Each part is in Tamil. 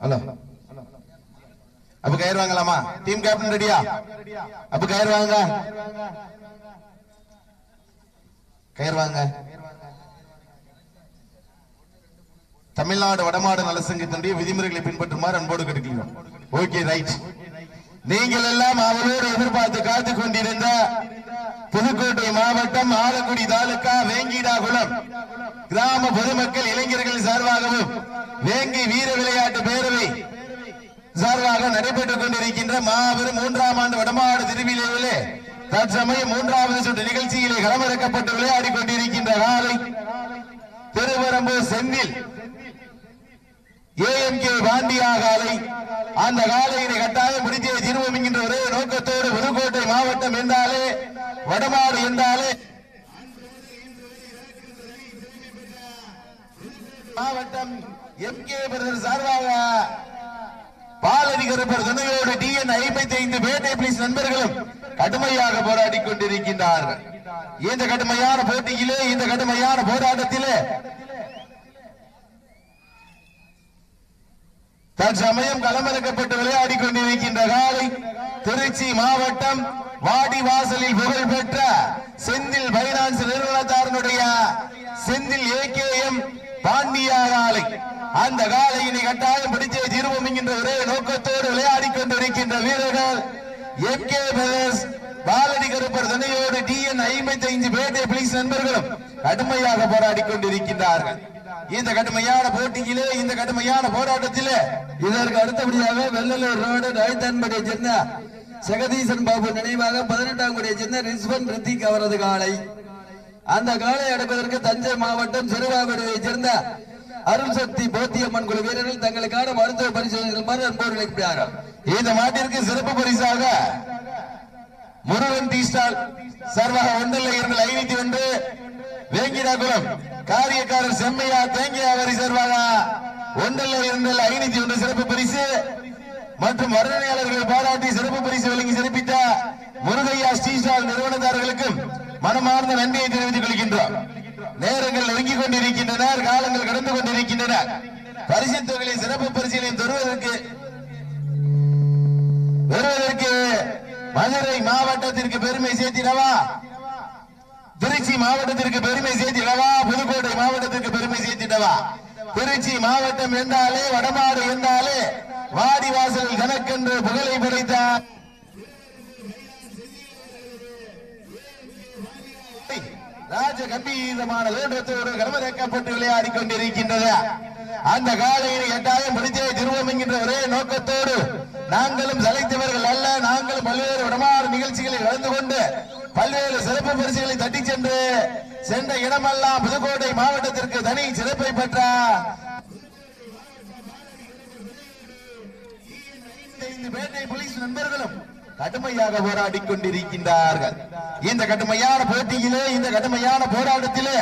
ஹலோ அப்ப கயிறு வாங்கலாமா டீம் கேப்டன் ரெடியா அப்ப கயிறு வாங்க கயிறு வாங்க தமிழ்நாடு வடமாடு நலசங்கத்தினுடைய விதிமுறைகளை பின்பற்றுமாறு அன்போடு கேட்டுக்கிறோம் ஓகே ரைட் நீங்கள் எல்லாம் அவரோடு எதிர்பார்த்து காத்துக் கொண்டிருந்த புதுக்கோட்டை மாவட்டம் ஆலக்குடி தாலுகா வேங்கிடாகுளம். கிராம பொதுமக்கள் இளைஞர்கள் சார்பாகவும் வேங்கி வீர விளையாட்டு நடைபெற்றுக் கொண்டிருக்கின்ற மாபெரும் மூன்றாம் ஆண்டு வடமாடு திருவிழாவிலே தற்சமயம் மூன்றாவது சுற்று நிகழ்ச்சியிலே களமிறக்கப்பட்டு விளையாடி கொண்டிருக்கின்ற காலை திருவரம்பூர் செந்தில் ஏஎம்கே பாண்டியா காலை. அந்த காலையினை கட்டாயம் முடித்தே தீர்வோம் என்கின்ற ஒரே நோக்கத்தோடு புதுக்கோட்டை மாவட்டம் என்றாலே வடமாடு என்றாலே மாவட்டம் எம் கே பிரதர் சார்பாக பாலதிகரப்பர் துணையோடு ஐம்பத்தி ஐந்து பேட்டை பிளீஸ் நண்பர்களும் கடுமையாக போராடி கொண்டிருக்கின்றார்கள். இந்த கடுமையான போட்டியிலே இந்த கடுமையான போராட்டத்திலே தற்சமயம் களமிறக்கப்பட்டு விளையாடி கொண்டிருக்கின்ற காலை திருச்சி மாவட்டம் வாடி வாசலில் புகழ் பெற்ற செந்தில் பைனான்ஸ் நிறுவனத்தாரனுடைய செந்தில் ஏகேஎம் பாண்டியார் ஆலை அந்த காலையினை கட்டாயம் பிடிச்சே தீர்வோம் என்கின்ற ஒரே நோக்கத்தோடு விளையாடி கொண்டிருக்கின்ற வீரர்கள். M K brothers Paladi Karuppar துணையோடு டிஎன் ஐம்பத்தி ஐந்து பேட்டை பிளீஸ் நண்பர்களும் கடுமையாக போராடி கொண்டிருக்கின்றார்கள். இந்த கடுமையான போட்டியிலே இந்த கடுமையான போராட்டத்திலே இதற்கு அடுத்தபடியாக வெள்ளலூர் ரோடு ராய்தான்படியை சேர்ந்த ஜெகதீசன் பாபு நினைவாக பதினெட்டாம் குடியை சேர்ந்த ரிஸ்வன் ரித்திக் அவரது காலை. அந்த காலை அடைப்பதற்கு தஞ்சை மாவட்டம் சிறுவாகுடியை சேர்ந்த அருள் சக்தி போத்தியம்மன் குழு வீரர்கள் தங்களுக்கான மருத்துவ பரிசோதனை அன்போடு அழைக்கிறார்கள் இந்த மாட்டிற்கு சிறப்பு பரிசாக முருகன் டீ ஸ்டால் சார்பாக ஒன்றில் இரண்டு ஐநூத்தி ஒன்று வேங்கிடாகுளம் காரியக்காரர் செம்மையா தேங்கியாவரி சார்பாக ஒன்றில் இருந்து ஐநூத்தி ஒன்று சிறப்பு பரிசு. மற்றும் வர்ணனையாளர்கள் பாராட்டி சிறப்பு பரிசு வழங்கி சிறப்பித்த முருகையா ஸ்ரீ ஸ்டால் நிறுவனத்தார்களுக்கும் மனமார்ந்த நன்றியை பரிசு தொகையை சிறப்பு பரிசீலனை தருவதற்கு வருவதற்கு மதுரை மாவட்டத்திற்கு பெருமை சேர்த்திடவா? திருச்சி மாவட்டத்திற்கு பெருமை சேர்த்திடவா? புதுக்கோட்டை மாவட்டத்திற்கு பெருமை சேர்த்திடவா? திருச்சி மாவட்டம் என்றாலே வடமாடு என்றாலே வாடிவாசல் கணக்கென்று புகழை படைத்தார் ராஜ கம்பீரமான வேண்டத்தோடு களமிறக்கப்பட்டு விளையாடி கொண்டிருக்கின்றன அந்த காலையில் எட்டாயிரம் முடித்தே திருவோம் என்கின்ற ஒரே நோக்கத்தோடு நாங்களும் சலைத்தவர்கள் அல்ல நாங்களும் பல்வேறு விடமாறு நிகழ்ச்சிகளில் கலந்து கொண்டு பல்வேறு சிறப்பு பரிசுகளை தட்டி சென்று சென்ற இடமெல்லாம் புதுக்கோட்டை மாவட்டத்திற்கு தனி சிறப்பை பெற்ற பேட்டை போலீஸ் நண்பர்களும் கடுமையாக போராடி கொண்டிருக்கின்றார்கள். இந்த கடுமையான போட்டியிலே இந்த கடுமையான போராட்டத்திலே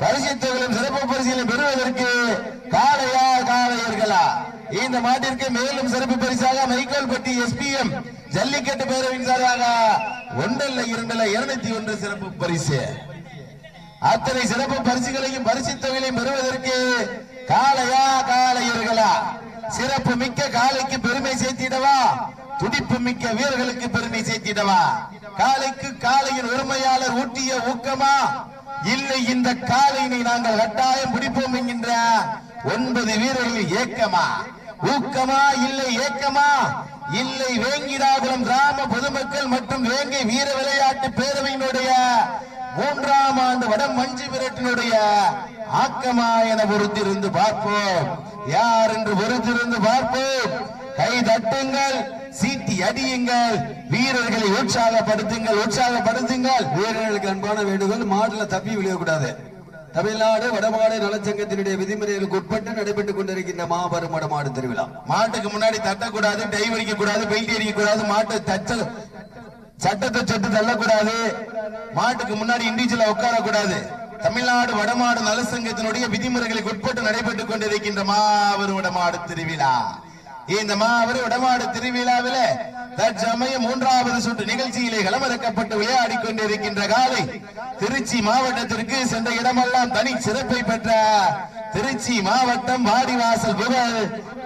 பரிசுத்தங்களும் சிறப்பு பரிசுகளை பெறுவதற்கு காளையா காளையர்களா? இந்த மாட்டிற்கு மேலும் சிறப்பு பரிசாக மைக்கேல்பட்டி எஸ்பிஎம் ஜல்லிக்கட்டு பேரவையின் சார்பாக ஒன்றல்ல இரண்டல்ல இருநூத்தி ஒன்று சிறப்பு பரிசு. அத்தனை சிறப்பு பரிசுகளையும் பரிசு தொகையிலையும் பெறுவதற்கு காளையா காளையர்களா? சிறப்பு மிக்க காளைக்கு பெருமை சேர்த்திடவா? துடிப்பு மிக்க வீரர்களுக்கு பெருமை சேர்த்திடவா? காளைக்கு காளையின் உரிமையாளர் ஊட்டிய ஊக்கமா? இல்லை இந்த காலையினை நாங்கள் கட்டாயம் பிடிப்போம் என்கின்ற ஒன்பது வீரர்கள் ஏக்கமா? ஊக்கமா? இல்லை ஏக்கமா? இல்லை வேங்கிடாகுளம் கிராம பொதுமக்கள் மற்றும் வேங்கை வீர விளையாட்டு பேரவையினுடைய மூன்றாம் ஆண்டு வடம் மஞ்சு விரட்டினுடைய ஆக்கமா என பொறுத்திருந்து பார்ப்போம். யார் என்று பொறுத்திருந்து பார்ப்போம். கை தட்டுங்கள். சீட்டி அடியுங்கள். வீரர்களை உற்சாகப்படுத்துங்கள் உற்சாகப்படுத்துங்கள். வீரர்களுக்கு அன்பான வேண்டுகோள் மாடுல தப்பி விளையக்கூடாது தமிழ்நாடு வடமாடு நலச்சங்கத்தினுடைய விதிமுறைகளுக்கு உட்பட்டு நடைபெற்றுக் கொண்டிருக்கின்ற மாபெரும் வடமாடு திருவிழா. மாட்டுக்கு முன்னாடி தட்டக்கூடாது டை அடிக்க கூடாது பெயிண்ட் அடிக்க கூடாது மாட்டை தச்ச சட்டத்தை சொட்டு தள்ளக்கூடாது. மாட்டுக்கு முன்னாடி இண்டிவிஜுவலா உட்கார கூடாது தமிழ்நாடு வடமாடு நலசங்கத்தினுடைய விதிமுறைகளுக்கு உட்பட்டு நடைபெற்றுக் கொண்டிருக்கின்ற மாபெரும் வடமாடு திருவிழா. இந்த மாபெரும் வடமாடு திருவிழாவில தற்சமயம் மூன்றாவது சுற்று நிகழ்ச்சியிலே களமிறக்கப்பட்டு விளையாடி கொண்டிருக்கின்ற காலை திருச்சி மாவட்டத்திற்கு சென்ற இடமெல்லாம் தனி சிறப்பை பெற்ற திருச்சி மாவட்டம் வாடிவாசல் புகழ்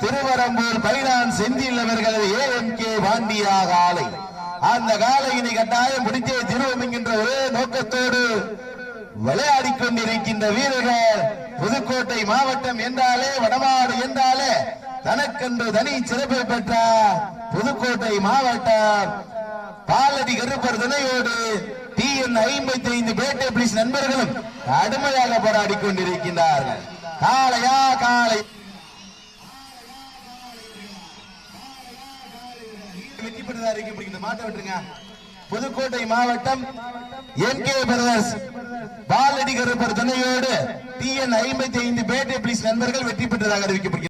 திருவரம்பூர் பைனான் செந்தில் அவர்களது ஏஎம்கே பாண்டியா காலை. அந்த காலையினை கட்டாயம் பிடித்தே திருவம் என்கின்ற ஒரே நோக்கத்தோடு விளையாடி கொண்டிருக்கின்ற வீரர்கள் புதுக்கோட்டை மாவட்டம் என்றாலே வடமாடு என்றாலே தனக்கென்று தனி சிறப்பை பெற்ற புதுக்கோட்டை மாவட்டம் பாலடி கருப்பர் துணையோடு டி என் ஐம்பத்தி ஐந்து பேட்டை பிளிஸ் நண்பர்களும் கடுமையாக போராடி கொண்டிருக்கின்றார்கள். காலையா காலை வெற்றி பெற்றதா விட்டுருங்க. புதுக்கோட்டை மாவட்டம் M K brothers Paladi Karuppar துணையோடு டி என் ஐம்பத்தி ஐந்து பேட்டை பிளிஸ் நண்பர்கள் வெற்றி பெற்றதாக அறிவிக்கப்படுகிறது.